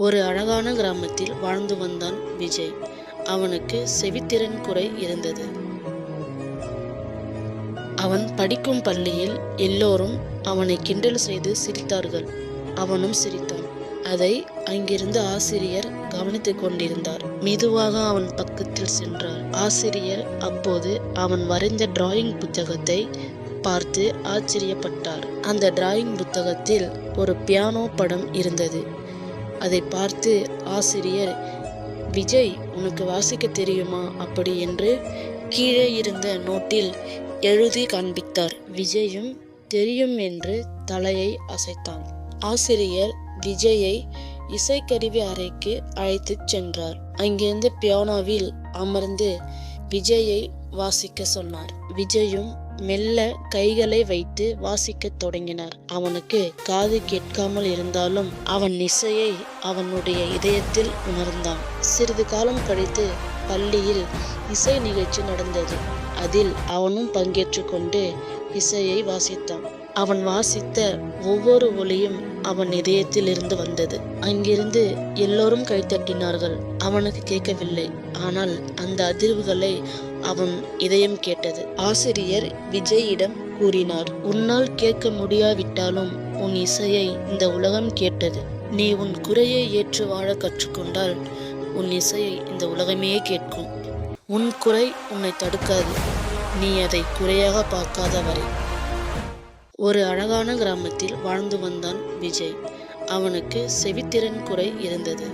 ஒரு அழகான கிராமத்தில் வாழ்ந்து வந்தான் விஜய். அவனுக்கு செவித்திறன் குறை இருந்தது. அவன் படிக்கும் பள்ளியில் எல்லோரும் அவனை கிண்டல் செய்து சிரித்தார்கள். அவனும் சிரித்தான். அதை அங்கிருந்த ஆசிரியர் கவனித்துக் கொண்டிருந்தார். மெதுவாக அவன் பக்கத்தில் சென்றார். ஆசிரியர் அப்போது அவன் வரைந்த டிராயிங் புத்தகத்தை பார்த்து ஆச்சரியப்பட்டார். அந்த டிராயிங் புத்தகத்தில் ஒரு பியானோ படம் இருந்தது. அதை பார்த்து ஆசிரியர் விஜய் உனக்கு வாசிக்க தெரியுமா? அப்படி என்று கீழே இருந்த நோட்டில் எழுதி காண்பித்தார். விஜயும் தெரியும் என்று தலையை அசைத்தான். ஆசிரியர் விஜயை இசைக்கருவி அறைக்கு அழைத்துச் சென்றார். அங்கிருந்து பியானோவில் அமர்ந்து விஜயை வாசிக்க சொன்னார். விஜயும் மெல்ல கைகளை வைத்து வாசிக்கத் தொடங்கினார். அவனுக்கு காது கேட்காமல் இருந்தாலும் அவன் இசையை அவனுடைய இதயத்தில் உணர்ந்தான். சிறிது காலம் கழித்து பள்ளியில் இசை நிகழ்ச்சி நடந்தது. அதில் அவனும் பங்கேற்று கொண்டு இசையை வாசித்தான். அவன் வாசித்த ஒவ்வொரு ஒளியும் அவன் இதயத்தில் இருந்து வந்தது. அங்கிருந்து எல்லோரும் கைத்தட்டினார்கள் அவனுக்கு கேட்கவில்லை. ஆனால் அந்த அதிர்வுகளை அவன் இதயம் கேட்டது. ஆசிரியர் விஜயிடம் கூறினார் உன்னால் கேட்க முடியாவிட்டாலும் உன் இசையை இந்த உலகம் கேட்டது. நீ உன் குறையை ஏற்று வாழ கற்றுக்கொண்டால் உன் இசையை இந்த உலகமே கேட்கும். உன் குறை உன்னை தடுக்காது. நீ அதை குறையாக பார்க்காத வரை ஒரு அழகான கிராமத்தில் வாழ்ந்து வந்தான் விஜய். அவனுக்கு செவித்திறன் குறை இருந்தது.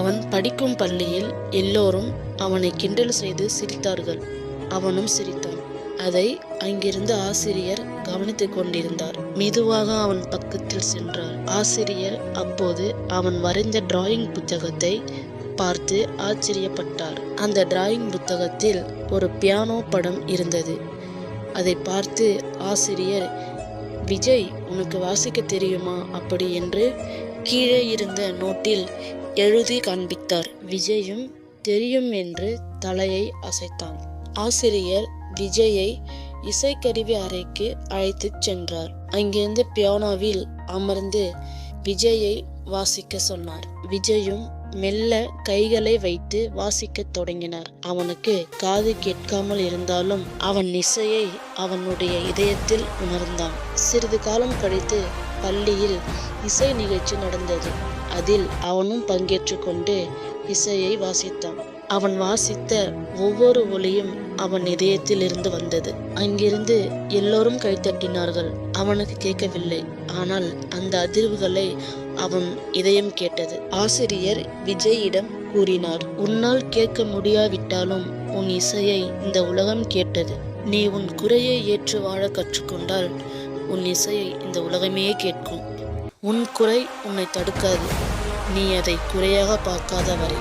அவன் படிக்கும் பள்ளியில் எல்லோரும் அவனை கிண்டல் செய்து சிரித்தார்கள். அவனும் சிரித்தான். அதை அங்கிருந்த ஆசிரியர் கவனித்துக் கொண்டிருந்தார். மெதுவாக அவன் பக்கத்தில் சென்றார். ஆசிரியர் அப்போது அவன் வரைந்த டிராயிங் புத்தகத்தை பார்த்து ஆச்சரியப்பட்டார். அந்த டிராயிங் புத்தகத்தில் ஒரு பியானோ படம் இருந்தது. அதை பார்த்து ஆசிரியர் விஜய் உனக்கு வாசிக்க தெரியுமா? அப்படி என்று கீழே இருந்த நோட்டில் எழுதி காண்பித்தார். விஜயும் தெரியும் என்று தலையை அசைத்தான். ஆசிரியர் விஜயை இசைக்கருவி அறைக்கு அழைத்துச் சென்றார். அங்கிருந்து பியானோவில் அமர்ந்து விஜயை வாசிக்க சொன்னார். விஜயும் மெல்ல கைகளை வைத்து வாசிக்கத் தொடங்கினார். அவனுக்கு காது கேட்காமல் இருந்தாலும் அவன் இசையை அவனுடைய இதயத்தில் உணர்ந்தான். சிறிது காலம் கழித்து பள்ளியில் இசை நிகழ்ச்சி நடந்தது. அதில் அவனும் பங்கேற்று கொண்டு இசையை வாசித்தான். அவன் வாசித்த ஒவ்வொரு ஒளியும் அவன் இதயத்தில் இருந்து வந்தது. அங்கிருந்து எல்லோரும் கைத்தட்டினார்கள் அவனுக்கு கேட்கவில்லை. ஆனால் அந்த அதிர்வுகளை அவன் இதயம் கேட்டது. ஆசிரியர் விஜயிடம் கூறினார் உன்னால் கேட்க முடியாவிட்டாலும் உன் இசையை இந்த உலகம் கேட்டது. நீ உன் குறையை ஏற்று வாழ கற்றுக்கொண்டால் உன் இசையை இந்த உலகமே கேட்கும். உன் குறை உன்னை தடுக்காது. நீ அதை குறையாக பார்க்காத வரை